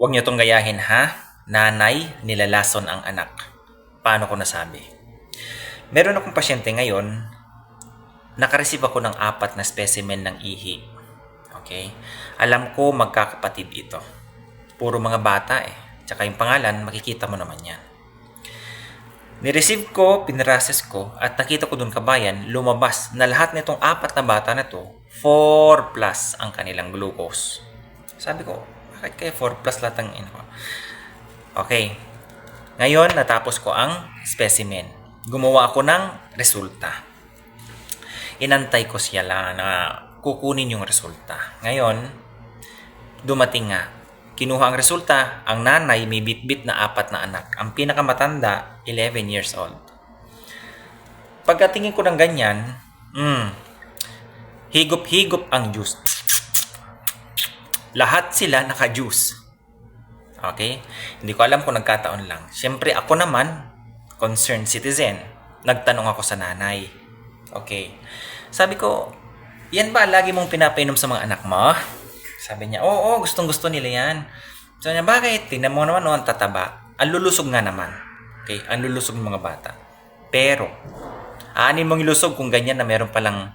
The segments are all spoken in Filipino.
Huwag niyo tong gayahin ha. Nanay, nilalason ang anak. Paano ko nasabi? Meron akong pasyente ngayon, nakareceive ako ng apat na specimen ng ihi. Okay? Alam ko magkakapatid ito. Puro mga bata eh. Tsaka yung pangalan, makikita mo naman yan. Nireceive ko, pinrases ko, at nakita ko dun kabayan, lumabas na lahat nitong apat na bata na to, 4 plus ang kanilang glucose. Sabi ko, bakit kaya 4 plus lahat ang ino? Okay. Ngayon, natapos ko ang specimen. Gumawa ako ng resulta. Inantay ko siya lang na kukunin yung resulta. Ngayon, dumating nga. Kinuha ang resulta, ang nanay may bitbit na apat na anak. Ang pinakamatanda, 11 years old. Pagkatingin ko ng ganyan, mm, higop-higop ang juice. Lahat sila naka-juice. Okay? Hindi ko alam kung nagkataon lang. Siyempre, ako naman, concerned citizen. Nagtanong ako sa nanay. Okay. Sabi ko, yan ba lagi mong pinapainom sa mga anak mo? Sabi niya, oo, gustong gusto nila yan. Sabi niya, bakit? Tingnan mo naman, ang tataba. Ang lulusog nga naman. Okay? Ang lulusog ng mga bata. Pero, aanin mong ilusog kung ganyan na meron palang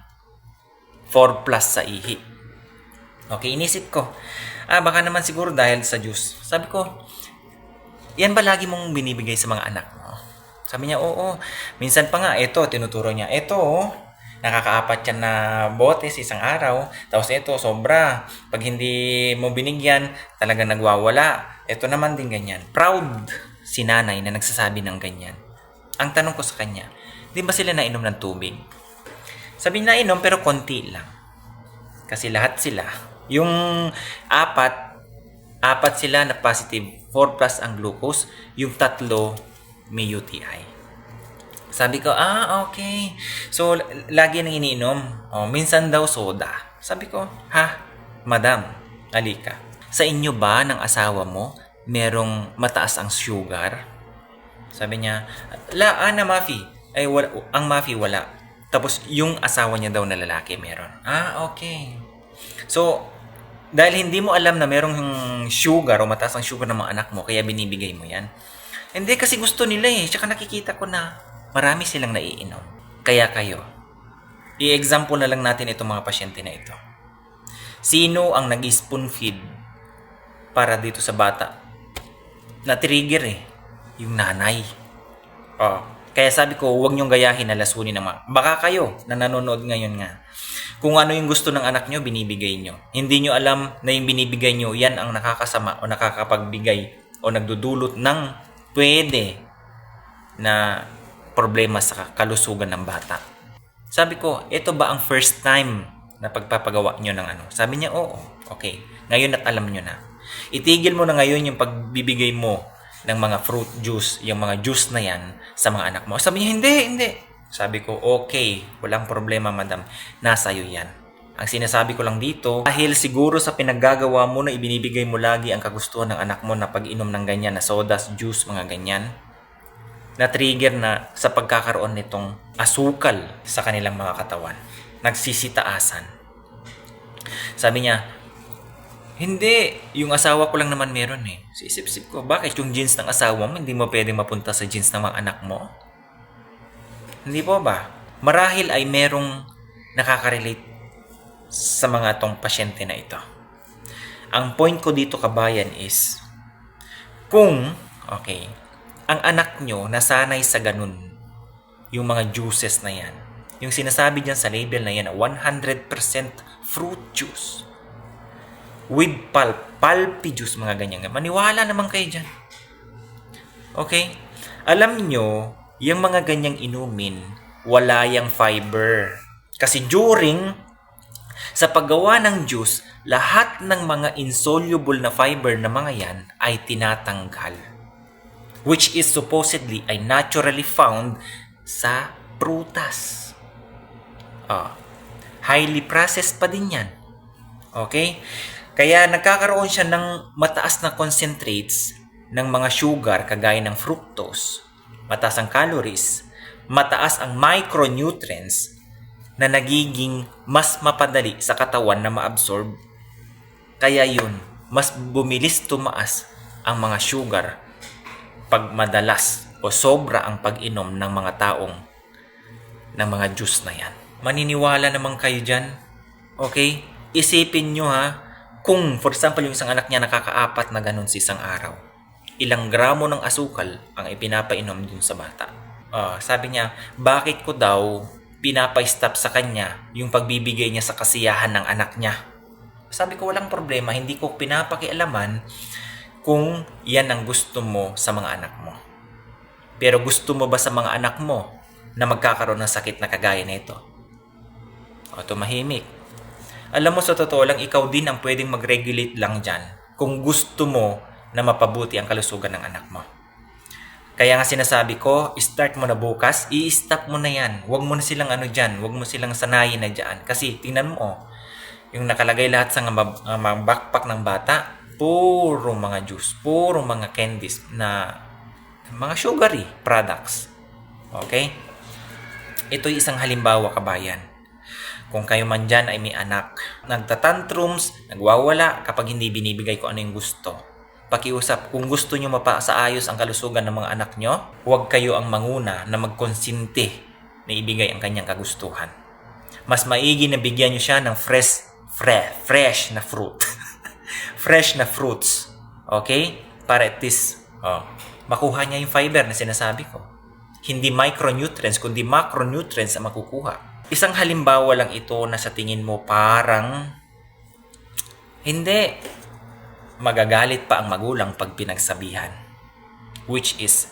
4 plus sa ihi. Okay, inisip ko. Ah, baka naman siguro dahil sa juice. Sabi ko, yan ba lagi mong binibigay sa mga anak mo? Sabi niya, oo. Minsan pa nga, ito, tinuturo niya, ito, oh, nakakaapat yan na bote sa isang araw. Tapos ito, sobra. Pag hindi mo binigyan, talaga nagwawala. Ito naman din ganyan. Proud si nanay na nagsasabi ng ganyan. Ang tanong ko sa kanya, di ba sila nainom ng tubig? Sabi niya, nainom pero konti lang. Kasi lahat sila, yung apat, apat sila na positive, 4 plus ang glucose, yung tatlo may UTI. Sabi ko, ah, okay. So, lagi nang iniinom. Oh, minsan daw soda. Sabi ko, ha, madam, alika. Sa inyo ba ng asawa mo, merong mataas ang sugar? Sabi niya, la, ana, Mafi. Ay, wala, ang Mafi wala. Tapos, yung asawa niya daw na lalaki meron. Ah, okay. So, dahil hindi mo alam na merong sugar o mataas ang sugar ng mga anak mo, kaya binibigay mo yan. Hindi kasi gusto nila eh. Tsaka nakikita ko na marami silang naiinom. Kaya kayo, i-example na lang natin itong mga pasyente na ito. Sino ang nag-spoon feed para dito sa bata? Na-trigger eh. Yung nanay. Oh. Kaya sabi ko, huwag niyong gayahin na lasunin ng mga... Baka kayo na nanonood ngayon nga. Kung ano yung gusto ng anak nyo, binibigay nyo. Hindi nyo alam na yung binibigay nyo, yan ang nakakasama o nakakapagbigay o nagdudulot ng pwede na problema sa kalusugan ng bata. Sabi ko, ito ba ang first time na pagpapagawa nyo ng ano? Sabi niya, oo. Okay. Ngayon at alam nyo na. Itigil mo na ngayon yung pagbibigay mo ng mga fruit juice, yung mga juice na yan sa mga anak mo. Sabi niya, hindi, hindi. Sabi ko, okay, walang problema madam. Nasa iyo yan. Ang sinasabi ko lang dito, dahil siguro sa pinaggagawa mo na ibinibigay mo lagi ang kagustuhan ng anak mo na pag-inom ng ganyan na sodas, juice, mga ganyan, na-trigger na sa pagkakaroon nitong asukal sa kanilang mga katawan. Nagsisitaasan. Sabi niya, hindi, yung asawa ko lang naman meron eh. So isip-isip ko, bakit yung jeans ng asawa mo hindi mo pwede mapunta sa jeans ng mga anak mo? Hindi po ba? Marahil ay merong nakaka-relate sa mga tong pasyente na ito. Ang point ko dito kabayan is, kung, okay, ang anak nyo nasanay sa ganun, yung mga juices na yan, yung sinasabi dyan sa label na yan, 100% fruit juice, with pulp, pulpy juice, mga ganyan. Maniwala naman kayo dyan. Okay? Alam nyo, yung mga ganyang inumin, wala yung fiber. Kasi during sa paggawa ng juice, lahat ng mga insoluble na fiber na mga yan ay tinatanggal. Which is supposedly ay naturally found sa prutas. Ah, highly processed pa din yan. Okay? Kaya nagkakaroon siya ng mataas na concentrates ng mga sugar kagaya ng fructose, mataas ang calories, mataas ang micronutrients na nagiging mas mapadali sa katawan na maabsorb. Kaya yun, mas bumilis tumaas ang mga sugar pag madalas o sobra ang pag-inom ng mga taong ng mga juice na yan. Maniniwala naman kayo dyan. Okay? Isipin nyo ha, kung for example yung isang anak niya nakakaapat na ganun sa isang araw, ilang gramo ng asukal ang ipinapainom dun sa bata. Ah, sabi niya, bakit ko daw pinapa-stop sa kanya yung pagbibigay niya sa kasiyahan ng anak niya? Sabi ko, walang problema, hindi ko pinapakialaman kung yan ang gusto mo sa mga anak mo. Pero gusto mo ba sa mga anak mo na magkakaroon ng sakit na kagaya nito? O tumahimik. Alam mo sa totoo lang, ikaw din ang pwedeng mag-regulate lang dyan kung gusto mo na mapabuti ang kalusugan ng anak mo. Kaya nga sinasabi ko, start mo na bukas, i-stop mo na yan. Huwag mo na silang ano dyan, huwag mo silang sanayin na dyan. Kasi tingnan mo, yung nakalagay lahat sa mga, backpack ng bata, puro mga juice, puro mga candies na mga sugary products. Okay? Ito'y isang halimbawa kabayan. Kung kayo man dyan ay may anak, nagtatantrums, nagwawala kapag hindi binibigay ko ano yung gusto. Pakiusap, kung gusto nyo mapasaayos ang kalusugan ng mga anak nyo, huwag kayo ang manguna na magkonsinte na ibigay ang kanyang kagustuhan. Mas maigi na bigyan nyo siya ng fresh, fresh, fresh na fruit. fresh na fruits. Okay? Para at least, oh, makuha niya yung fiber na sinasabi ko. Hindi micronutrients, kundi macronutrients ang makukuha. Isang halimbawa lang ito na sa tingin mo parang hindi magagalit pa ang magulang pag pinagsabihan. Which is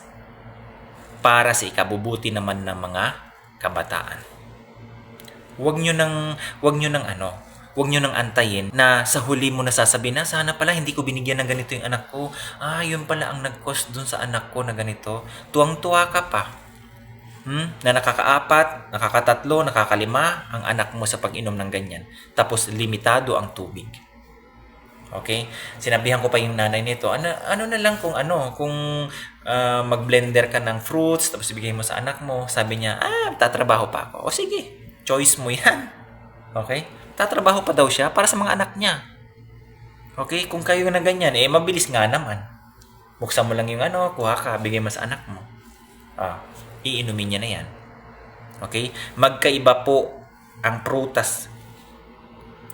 para sa ikabubuti naman ng mga kabataan. Huwag nyo nang, huwag nyo nang ano, huwag nyo nang antayin na sa huli mo nasasabihin na sana pala hindi ko binigyan ng ganito yung anak ko. Ah, yun pala ang nag-cost dun sa anak ko na ganito. Tuwang-tuwa ka pa. Hmm? Na nakakaapat, nakakatatlo, nakakalima ang anak mo sa pag-inom ng ganyan. Tapos limitado ang tubig. Okay? Sinabihan ko pa yung nanay nito, ano, ano na lang kung ano, kung ah, mag-blender ka ng fruits, tapos ibigay mo sa anak mo. Sabi niya, ah, tatrabaho pa ako. O sige, choice mo yan. Okay? Tatrabaho pa daw siya para sa mga anak niya. Okay? Kung kayo na ganyan, eh, mabilis nga naman. Buksan mo lang yung ano, kuha ka, bigay mo sa anak mo. Ah, iinumin niya na yan. Okay? Magkaiba po ang prutas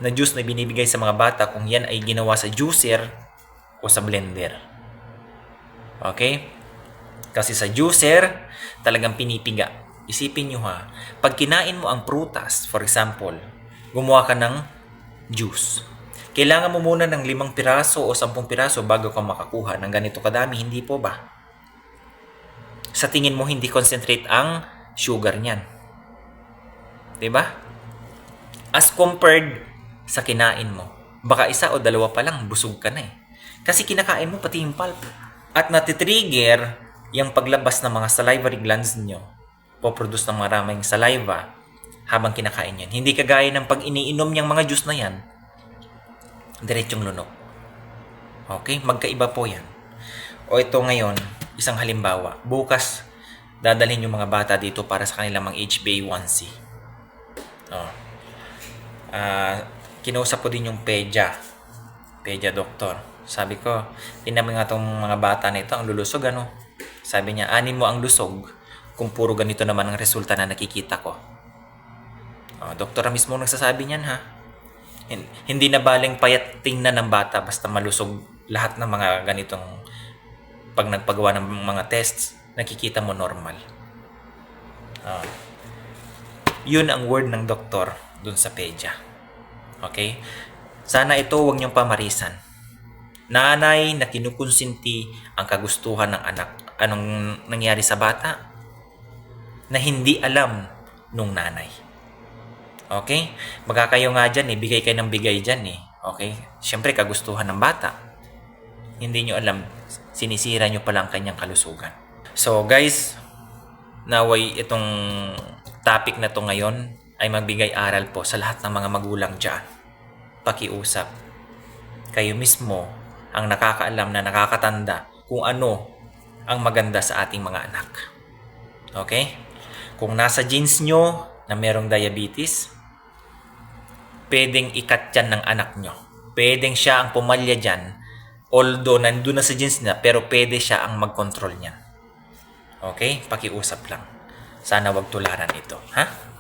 na juice na binibigay sa mga bata kung yan ay ginawa sa juicer o sa blender. Okay? Kasi sa juicer, talagang pinipiga. Isipin nyo ha, pag kinain mo ang prutas, for example, gumawa ka ng juice. Kailangan mo muna ng limang piraso o sampung piraso bago ka makakuha ng ganito kadami, hindi po ba? Sa tingin mo, hindi concentrate ang sugar niyan. ba? As compared sa kinain mo. Baka isa o dalawa pa lang, busog ka na eh. Kasi kinakain mo pati yung pulp. At natitrigger yung paglabas ng mga salivary glands nyo. Poproduce ng maraming saliva habang kinakain yan. Hindi kagaya ng pag iniinom niyang mga juice na yan, diretsyong lunok. Okay? Magkaiba po yan. O ito ngayon, isang halimbawa. Bukas, dadalhin yung mga bata dito para sa kanilang mga HbA1c. Oh. Ah, kinausap ko din yung pedya. Pedya doktor. Sabi ko, tinan mo nga tong mga bata na ito, ang lulusog ano. Sabi niya, anin mo ang lusog kung puro ganito naman ang resulta na nakikita ko. Oh, doktora mismo nagsasabi niyan ha. Hin- Hindi na baling payat tingnan ng bata basta malusog lahat ng mga ganitong pag nagpagawa ng mga tests, nakikita mo normal. Ah. yun ang word ng doktor dun sa pedya. Okay? Sana ito huwag niyong pamarisan. Nanay na kinukonsinti ang kagustuhan ng anak. Anong nangyari sa bata? Na hindi alam nung nanay. Okay? Baka kayo nga dyan eh, bigay kayo ng bigay dyan eh. Okay? Siyempre, kagustuhan ng bata. Hindi nyo alam, sinisira nyo pala ang kanyang kalusugan. So guys, naway itong topic na to ngayon ay magbigay aral po sa lahat ng mga magulang dyan. Pakiusap. Kayo mismo ang nakakaalam na nakakatanda kung ano ang maganda sa ating mga anak. Okay? Kung nasa genes nyo na merong diabetes, pwedeng ikat yan ng anak nyo. Pwedeng siya ang pumalya dyan Although, nandun na sa jeans niya, pero pwede siya ang mag-control niyan. Okay? Pakiusap lang. Sana wag tularan ito. Ha?